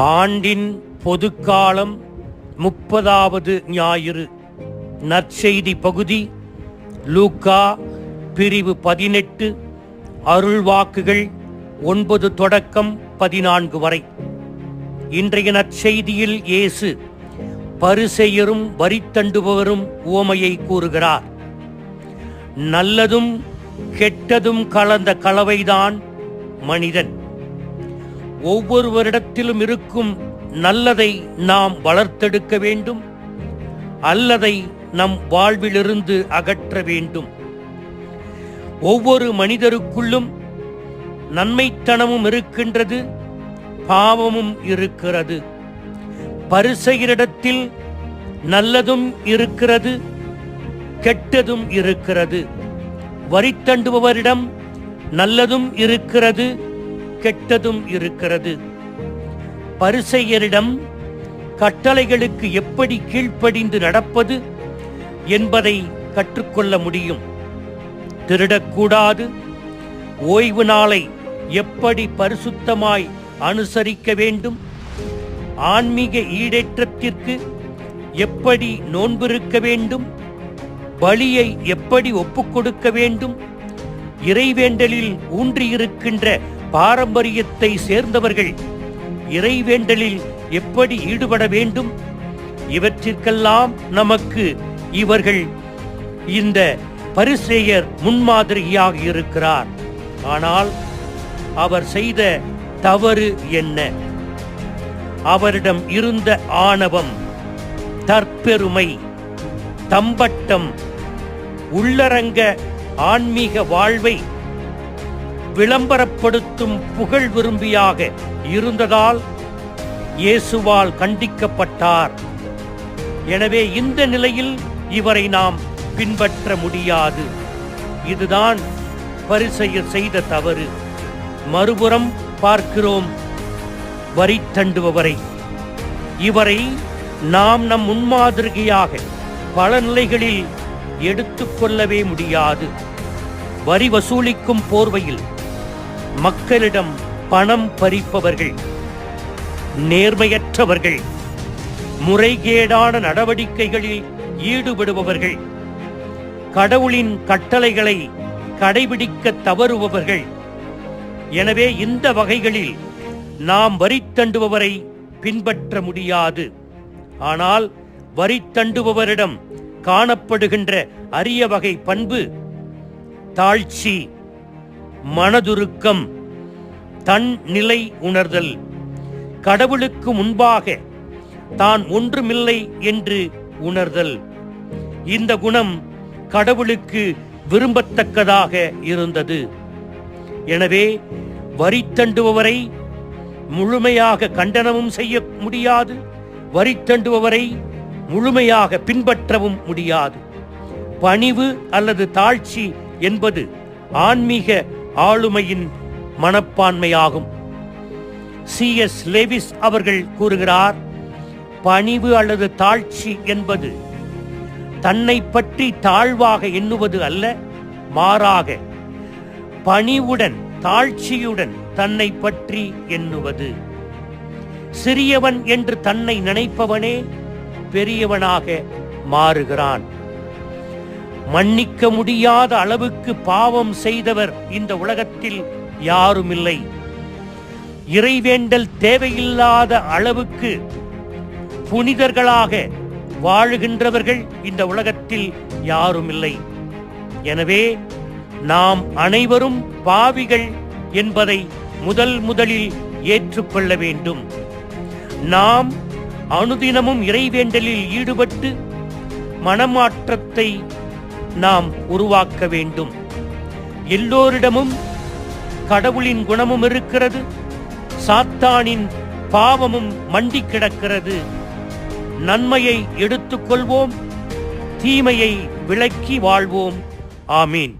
ஆண்டின் பொதுக்காலம் முப்பதாவது ஞாயிறு. நற்செய்தி பகுதி லூக்கா பிரிவு பதினெட்டு அருள்வாக்குகள் ஒன்பது தொடக்கம் பதினான்கு வரை. இன்றைய நற்செய்தியில் இயேசு பரிசெயரும் வரித்தண்டுபவரும் உவமையை கூறுகிறார். நல்லதும் கெட்டதும் கலந்த கலவைதான் மனிதன். ஒவ்வொருவரிடத்திலும் இருக்கும் நல்லதை நாம் வளர்த்தெடுக்க வேண்டும். அல்லதை நம் வாழ்விலிருந்து அகற்ற வேண்டும். ஒவ்வொரு மனிதருக்குள்ளும் நன்மைத்தனமும் இருக்கின்றது பாவமும் இருக்கிறது. பரிசையரிடத்தில் நல்லதும் இருக்கிறது கெட்டதும் இருக்கிறது. வரித்தண்டுபவரிடம் நல்லதும் இருக்கிறது. கெட்டதும் இருக்கிறது. பரிசெயரிடம் கட்டளைகளுக்கு எப்படி கீழ்ப்படிந்து நடப்பது என்பதை கற்றுக்கொள்ள முடியும். திருடக்கூடாது. ஓய்வு நாளை எப்படி பரிசுத்தமாய் அனுசரிக்க வேண்டும். ஆன்மீக ஈடேற்றத்திற்கு எப்படி நோன்பிருக்க வேண்டும். பலியை எப்படி ஒப்புக்கொடுக்க வேண்டும். இறைவேண்டலில் ஊன்றியிருக்கின்ற பாரம்பரியத்தை சேர்ந்தவர்கள் இறைவேண்டலில் எப்படி ஈடுபட வேண்டும்? இவற்றிற்கெல்லாம் நமக்கு இவர்கள் இந்த பரிசேயர் முன்மாதிரியாக இருக்கிறார். ஆனால் அவர் செய்த தவறு என்ன? அவரிடம் இருந்த ஆணவம் தற்பெருமை தம்பட்டம் உள்ளரங்க ஆன்மீக வாழ்வை விளம்பரப்படுத்தும் புகழ் விரும்பியாக இருந்ததால் இயேசுவால் கண்டிக்கப்பட்டார். எனவே இந்த நிலையில் இவரை நாம் பின்பற்ற முடியாது. இதுதான் பரிசெயர் செய்த தவறு. மறுபுறம் பார்க்கிறோம் வரி தண்டுபவரை. இவரை நாம் நம் முன்மாதிரியாக பல நிலைகளில் எடுத்துக்கொள்ளவே முடியாது. வரி வசூலிக்கும் போர்வையில் மக்களிடம் பணம் பறிப்பவர்கள் நேர்மையற்றவர்கள் முறைகேடான நடவடிக்கைகளில் ஈடுபடுபவர்கள் கடவுளின் கட்டளைகளை கடைபிடிக்க தவறுபவர்கள். எனவே இந்த வகைகளில் நாம் வரித்தண்டுபவரை பின்பற்ற முடியாது. ஆனால் வரித்தண்டுபவரிடம் காணப்படுகின்ற அரிய வகை பண்பு தாழ்ச்சி. மனதுருக்கம் தன் நிலை உணர்தல். கடவுளுக்கு முன்பாக தான் ஒன்றுமில்லை என்று உணர்தல். இந்த குணம் கடவுளுக்கு விரும்பத்தக்கதாக இருந்தது. எனவே வரி தண்டுபவரை முழுமையாக கண்டனமும் செய்ய முடியாது. வரி தண்டுபவரை முழுமையாக பின்பற்றவும் முடியாது. பணிவு அல்லது தாழ்ச்சி என்பது ஆன்மீக ஆளுமையின் மனப்பான்மையாகும். சி எஸ் லேவிஸ் அவர்கள் கூறுகிறார் பணிவு அல்லது தாழ்ச்சி என்பது தன்னை பற்றி தாழ்வாக எண்ணுவது அல்ல மாறாக பணிவுடன் தாழ்ச்சியுடன் தன்னை பற்றி எண்ணுவது. சிறியவன் என்று தன்னை நினைப்பவனே பெரியவனாக மாறுகிறான். மன்னிக்க முடியாத அளவுக்கு பாவம் செய்தவர் இந்த உலகத்தில் யாருமில்லை. இறைவேண்டல் தேவையில்லாத அளவுக்கு புனிதர்களாக வாழுகின்றவர்கள் இந்த உலகத்தில் யாருமில்லை. எனவே நாம் அனைவரும் பாவிகள் என்பதை முதல் முதலில் ஏற்றுக்கொள்ள வேண்டும். நாம் அனுதினமும் இறைவேண்டலில் ஈடுபட்டு மனமாற்றத்தை நாம் உருவாக்க வேண்டும். எல்லோரிடமும் கடவுளின் குணமும் இருக்கிறது. சாத்தானின் பாவமும் மண்டி கிடக்கிறது. நன்மையை எடுத்துக்கொள்வோம் தீமையை விலக்கி வாழ்வோம். ஆமீன்.